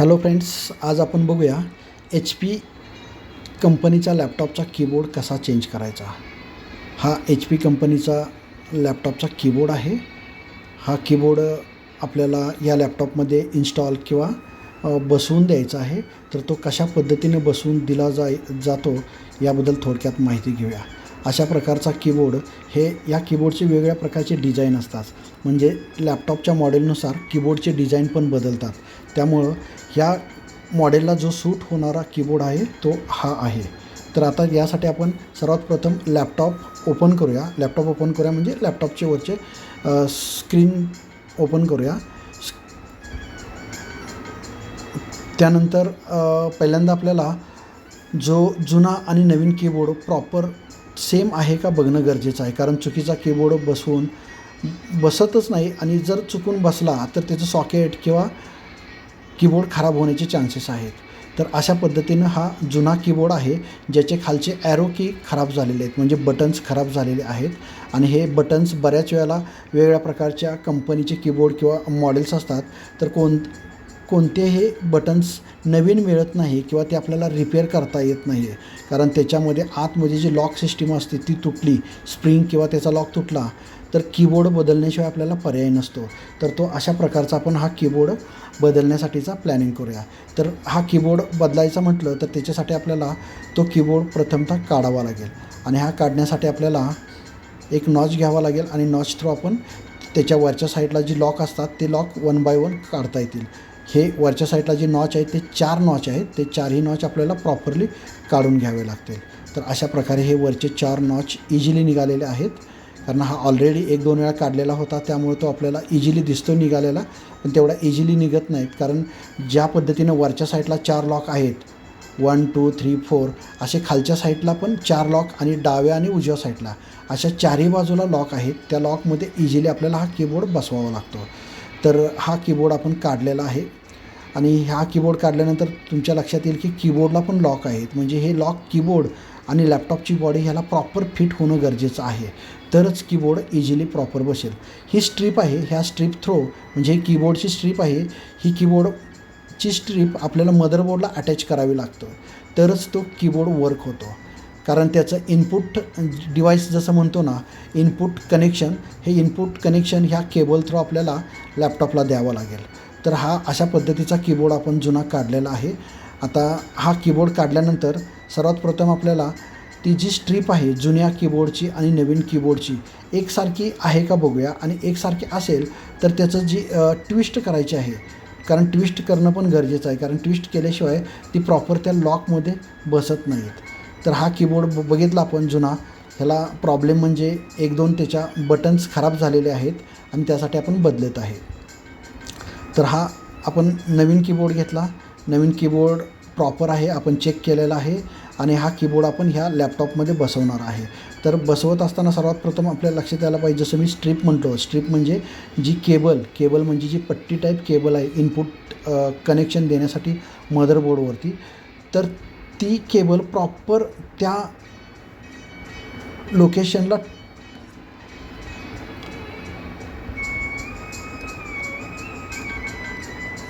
Hello friends आज आपण बघूया एच पी कंपनीचा लॅपटॉपचा कीबोर्ड कसा चेंज करायचा. हा एच पी कंपनीचा लॅपटॉपचा कीबोर्ड आहे. हा कीबोर्ड आपल्याला या लॅपटॉपमध्ये इन्स्टॉल किंवा बसवून द्यायचा आहे. तर तो कशा पद्धतीने बसवून दिला जाय जातो याबद्दल थोडक्यात माहिती घेऊया. अशा प्रकारचा कीबोर्ड हे या कीबोर्डचे वेगवेगळ्या प्रकारचे डिझाईन असतात. म्हणजे लॅपटॉपच्या मॉडेलनुसार कीबोर्डचे डिझाईन पण बदलतात. त्यामुळं ह्या मॉडेलला जो सूट होणारा कीबोर्ड आहे तो हा आहे. तर आता यासाठी आपण सर्वात प्रथम लॅपटॉप ओपन करूया. लॅपटॉप ओपन करूया म्हणजे लॅपटॉपचे वरचे स्क्रीन ओपन करूया. त्यानंतर पहिल्यांदा आपल्याला जो जुना आणि नवीन कीबोर्ड प्रॉपर सेम आहे का बघणं गरजेचं आहे? कारण चुकीचा कीबोर्ड बसवून बसतच नाही आणि जर चुकून बसला तर त्याचं सॉकेट किंवा कीबोर्ड खराब होण्याचे चान्सेस आहेत. तर अशा पद्धतीनं हा जुना कीबोर्ड आहे ज्याचे खालचे ॲरो की खराब झालेले आहेत. म्हणजे बटन्स खराब झालेले आहेत. आणि हे बटन्स बऱ्याच वेळेला वेगवेगळ्या प्रकारच्या कंपनीचे कीबोर्ड किंवा मॉडेल्स असतात. तर कोण कोणतेही बटन्स नवीन मिळत नाही किंवा ते आपल्याला रिपेअर करता येत नाही. आहे कारण त्याच्यामध्ये आतमध्ये जी लॉक सिस्टीम असते ती तुटली स्प्रिंग किंवा त्याचा लॉक तुटला तर कीबोर्ड बदलण्याशिवाय आपल्याला पर्याय नसतो. तर तो अशा प्रकारचा आपण हा कीबोर्ड बदलण्यासाठीचा प्लॅनिंग करूया. तर हा कीबोर्ड बदलायचा म्हटलं तर त्याच्यासाठी आपल्याला तो कीबोर्ड प्रथमतः काढावा लागेल. आणि हा काढण्यासाठी आपल्याला एक नॉच घ्यावा लागेल आणि नॉच थ्रू आपण त्याच्या वरच्या साईडला जी लॉक असतात ते लॉक वन बाय वन काढता येतील. हे वरच्या साईडला जे नॉच आहेत ते चार नॉच आहेत. ते चारही नॉच आपल्याला प्रॉपरली काढून घ्यावे लागतील. तर अशा प्रकारे हे वरचे चार नॉच इझिली निघालेले आहेत. कारण हा ऑलरेडी एक दोन वेळा काढलेला होता त्यामुळे तो आपल्याला इझिली दिसतो निघालेला. पण तेवढा इझिली निघत नाहीत. कारण ज्या पद्धतीनं वरच्या साईडला चार लॉक आहेत वन टू थ्री फोर असे खालच्या साईडला पण चार लॉक आणि डाव्या आणि उजव्या साईडला अशा चारही बाजूला लॉक आहेत. त्या लॉकमध्ये इझिली आपल्याला हा कीबोर्ड बसवावा लागतो. तर हा कीबोर्ड आपण काढलेला आहे. आणि हा कीबोर्ड काढल्यानंतर तुमच्या लक्षात येईल की कीबोर्डला पण लॉक आहेत. म्हणजे हे लॉक कीबोर्ड आणि लॅपटॉपची बॉडी ह्याला प्रॉपर फिट होणं गरजेचं आहे. तरच कीबोर्ड इझिली प्रॉपर बसेल. ही स्ट्रीप आहे ह्या स्ट्रीप थ्रो म्हणजे ही कीबोर्डची स्ट्रीप आहे ही कीबोर्डची स्ट्रीप आपल्याला मदरबोर्डला अटॅच करावी लागतं. तरच तो कीबोर्ड वर्क होतो. कारण त्याचं इनपुट डिव्हाइस जसं म्हणतो ना इनपुट कनेक्शन हे इनपुट कनेक्शन ह्या केबल थ्रू आपल्याला लॅपटॉपला द्यावं लागेल. तर हा अशा पद्धतीचा कीबोर्ड आपण जुना काढलेला आहे. आता हा कीबोर्ड काढल्यानंतर सर्वात प्रथम आपल्याला ती जी स्ट्रीप आहे जुन्या कीबोर्डची आणि नवीन कीबोर्डची एकसारखी आहे का बघूया आणि एकसारखी असेल तर त्याचं जी ट्विस्ट करायची आहे. कारण ट्विस्ट करणं पण गरजेचं आहे. कारण ट्विस्ट केल्याशिवाय ती प्रॉपर त्या लॉकमध्ये बसत नाहीत. तर हा कीबोर्ड ब बघितला आपण जुना. ह्याला प्रॉब्लेम म्हणजे एक दोन त्याच्या बटन्स खराब झालेले आहेत आणि त्यासाठी आपण बदलत आहे. तर हा आपण नवीन कीबोर्ड घेतला. नवीन कीबोर्ड प्रॉपर आहे आपण चेक केलेला आहे आणि हा कीबोर्ड आपण ह्या लॅपटॉपमध्ये बसवणार आहे. तर बसवत असताना सर्वात प्रथम आपल्या लक्षात यायला पाहिजे जसं मी स्ट्रीप म्हणतो. स्ट्रीप म्हणजे जी केबल केबल म्हणजे जी पट्टी टाईप केबल आहे इनपुट कनेक्शन देण्यासाठी मदरबोर्डवरती तर ती केबल प्रॉपर त्या लोकेशनला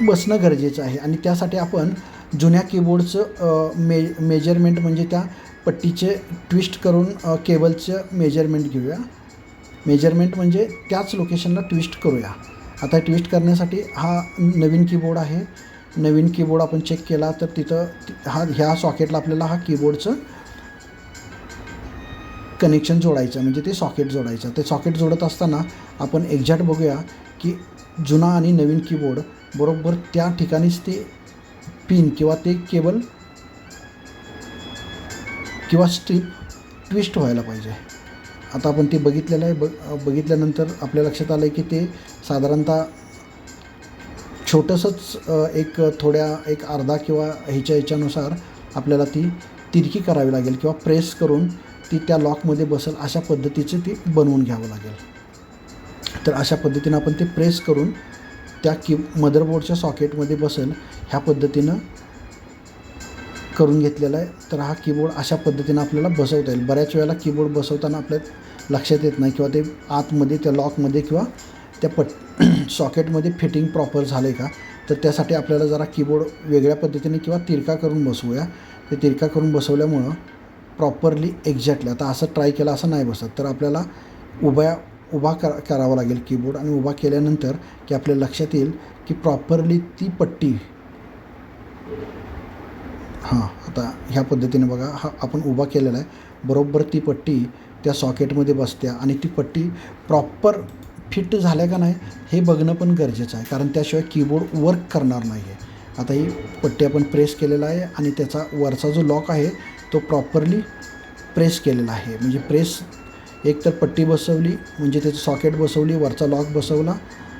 बसणं गरजेचं आहे. आणि त्यासाठी आपण जुन्या कीबोर्डचं मे मेजरमेंट म्हणजे त्या पट्टीचे ट्विस्ट करून केबलचं मेजरमेंट घेऊया. मेजरमेंट म्हणजे त्याच लोकेशनला ट्विस्ट करूया. आता ट्विस्ट करण्यासाठी हा नवीन कीबोर्ड आहे. नवीन कीबोर्ड आपण चेक केला तर तिथं हा ह्या सॉकेटला आपल्याला हा कीबोर्डचं कनेक्शन जोडायचं म्हणजे ते सॉकेट जोडायचं ते सॉकेट जोडत असताना आपण एक्झॅक्ट बघूया की जुना आणि नवीन कीबोर्ड बरोबर त्या ठिकाणीच ते पिन किंवा ते केबल किंवा स्ट्रीप ट्विस्ट व्हायला पाहिजे. आता आपण ते बघितलेलं आहे. बग बघितल्यानंतर आपल्या लक्षात आलं आहे की ते साधारणतः छोटंसंच एक थोड्या एक अर्धा किंवा ह्याच्या ह्याच्यानुसार आपल्याला ती तिरकी करावी लागेल किंवा प्रेस करून ती त्या लॉकमध्ये बसेल अशा पद्धतीचे ती बनवून घ्यावं लागेल. तर अशा पद्धतीनं आपण ते प्रेस करून त्या की मदरबोर्डच्या सॉकेटमध्ये बसेल ह्या पद्धतीनं करून घेतलेला आहे. तर हा कीबोर्ड अशा पद्धतीनं आपल्याला बसवता येईल. बऱ्याच वेळेला कीबोर्ड बसवताना आपल्या लक्षात येत नाही किंवा ते आतमध्ये त्या लॉकमध्ये किंवा त्या पट सॉकेटमध्ये फिटिंग प्रॉपर झालं आहे का? तर त्यासाठी आपल्याला जरा कीबोर्ड वेगळ्या पद्धतीने किंवा तिरका करून बसवूया. ते तिरका करून बसवल्यामुळं प्रॉपरली एक्झॅक्टली आता असं ट्राय केलं असं नाही बसत. तर आपल्याला उभ्या उभा कर करावा लागेल कीबोर्ड आणि उभा केल्यानंतर की आपल्या लक्षात येईल की प्रॉपरली ती पट्टी हां आता ह्या पद्धतीने बघा हा आपण उभा केलेला आहे. बरोबर ती पट्टी त्या सॉकेटमध्ये बसत्या आणि ती पट्टी प्रॉपर फिट झाल्या का नाही हे बघणं पण गरजेचं आहे. कारण त्याशिवाय कीबोर्ड वर्क करणार नाही आहे आता ही पट्टी आपण प्रेस केलेला आहे आणि त्याचा वरचा जो लॉक आहे तो प्रॉपरली प्रेस केलेला आहे. म्हणजे प्रेस एक तर पट्टी बसवली म्हणजे त्याचं सॉकेट बसवली वरचा लॉक बसवला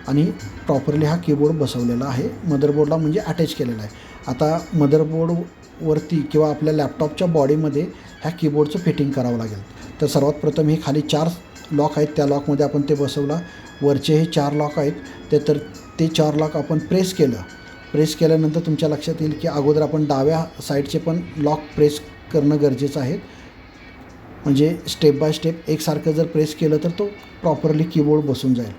आणि प्रॉपरली हा कीबोर्ड बसवलेला आहे. मदरबोर्डला म्हणजे अटॅच केलेला आहे. आता मदरबोर्डवरती किंवा आपल्या लॅपटॉपच्या बॉडीमध्ये ह्या कीबोर्डचं फिटिंग करावं लागेल. तर सर्वात प्रथम हे खाली चार लॉक आहेत. त्या लॉकमध्ये आपण ते बसवला. वरचे हे चार लॉक आहेत. ते तर ते चार लॉक आपण प्रेस केलं. प्रेस केल्यानंतर तुमच्या लक्षात येईल की अगोदर आपण डाव्या साईडचे पण लॉक प्रेस करणं गरजेचं आहे. म्हणजे स्टेप बाय स्टेप एकसारखं जर प्रेस केलं तर तो प्रॉपरली कीबोर्ड बसून जाईल.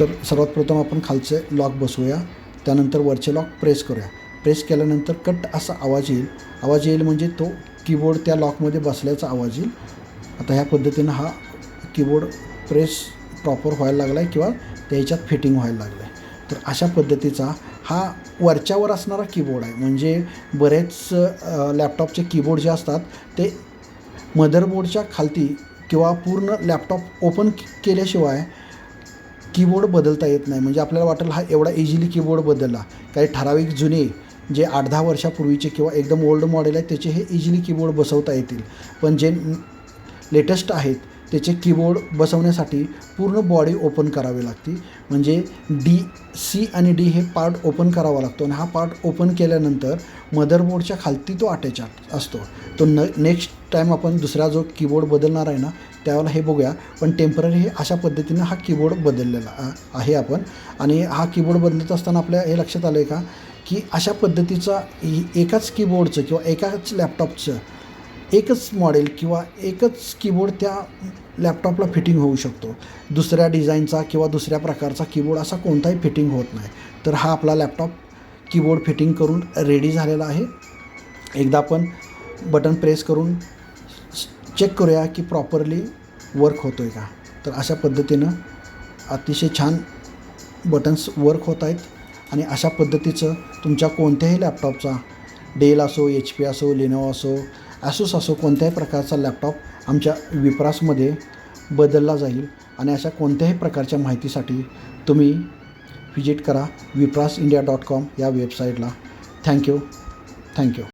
तर सर्वात प्रथम आपण खालचे लॉक बसवूया. त्यानंतर वरचे लॉक प्रेस करूया. प्रेस केल्यानंतर कट असा आवाज येईल. आवाज येईल म्हणजे तो कीबोर्ड त्या लॉकमध्ये बसल्याचा आवाज येईल. आता ह्या पद्धतीनं हा कीबोर्ड प्रेस प्रॉपर व्हायला लागला आहे किंवा त्याच्यात फिटिंग व्हायला लागलं आहे तर अशा पद्धतीचा हा वरच्यावर असणारा कीबोर्ड आहे. म्हणजे बरेच लॅपटॉपचे कीबोर्ड जे असतात ते मदरबोर्डच्या खालती किंवा पूर्ण लॅपटॉप ओपन केल्याशिवाय कीबोर्ड बदलता येत नाही. म्हणजे आपल्याला वाटेल हा एवढा इझिली कीबोर्ड बदलला. काही ठराविक जुने जे आठ दहा वर्षापूर्वीचे किंवा एकदम ओल्ड मॉडेल आहेत त्याचे हे इझिली कीबोर्ड बसवता येतील. पण जे लेटेस्ट आहेत त्याचे कीबोर्ड बसवण्यासाठी पूर्ण बॉडी ओपन करावी लागते. म्हणजे डी सी आणि डी हे पार्ट ओपन करावा लागतो. आणि हा पार्ट ओपन केल्यानंतर मदरबोर्डच्या खालती तो अटॅच असतो. तो न नेक्स्ट टाईम आपण दुसरा जो कीबोर्ड बदलणार आहे ना त्यावेळेला हे बघूया. पण टेंपररी हे अशा पद्धतीनं हा कीबोर्ड बदललेला आहे आपण. आणि हा कीबोर्ड बदलत असताना आपल्या हे लक्षात आलं आहे का? की अशा पद्धतीचा एकाच कीबोर्डचं किंवा एकाच लॅपटॉपचं एकच मॉडेल किंवा एकच कीबोर्ड त्या लॅपटॉपला फिटिंग होऊ शकतो. दुसऱ्या डिझाईनचा किंवा दुसऱ्या प्रकारचा कीबोर्ड असा कोणताही फिटिंग होत नाही. तर हा आपला लॅपटॉप कीबोर्ड फिटिंग करून रेडी झालेला आहे. एकदा आपण बटन प्रेस करून चेक करूया की प्रॉपरली वर्क होतो आहे का. तर अशा पद्धतीनं अतिशय छान बटन्स वर्क होत आहेत. आणि अशा पद्धतीचं तुमच्या कोणत्याही लॅपटॉपचा डेल असो एच पी असो लिनोवा असो ॲसोस असो कोणत्याही प्रकारचा लॅपटॉप आमच्या विप्रासमध्ये बदलला जाईल. आणि अशा कोणत्याही प्रकारच्या माहितीसाठी तुम्ही व्हिजिट करा विप्रास इंडिया डॉट कॉम या वेबसाईटला थँक्यू थँक्यू